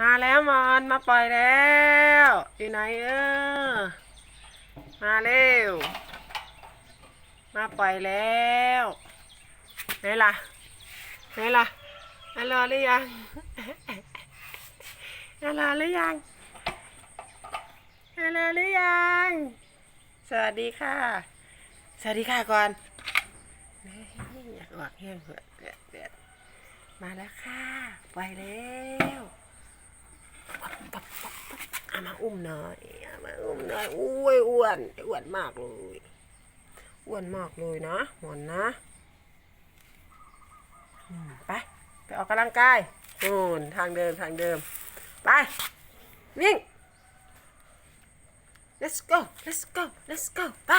มาแล้วมอนมาปล่อยแล้ว อยู่ไหนเออ มาเร็ว มาปล่อยแล้วไหนล่ะไหนล่ะมารอหรือยังมารอหรือยังมารอหรือยัง สวัสดีค่ะ สวัสดีค่ะก่อนอยากออกแห้งเหือดเดือดเดือมาแล้วค่ะ ไปแล้วปั๊บปั๊บปั๊บปั๊บเอุ้มหน่อยมาอุ้มหน่อยอุ้ยอ้วนอ้วนมากเลยอ้วนมากเลยนะหมอนนะไปไปออกกำลังกายโน่นทางเดิมทางเดิม ไปวิ่ง let's go let's go let's go ไป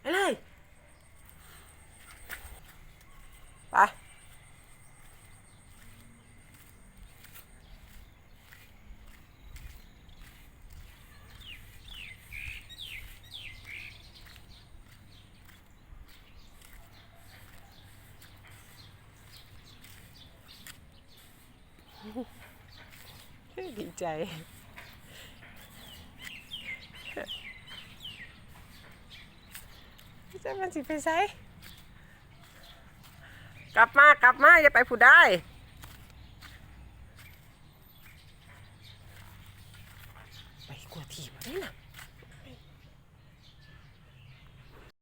ไปเลย ไป ดีใจ จะมันสิไปใช้กลับมากลับมาอย่าไปผู้ได้ไปกลัวทีบได้น่ะ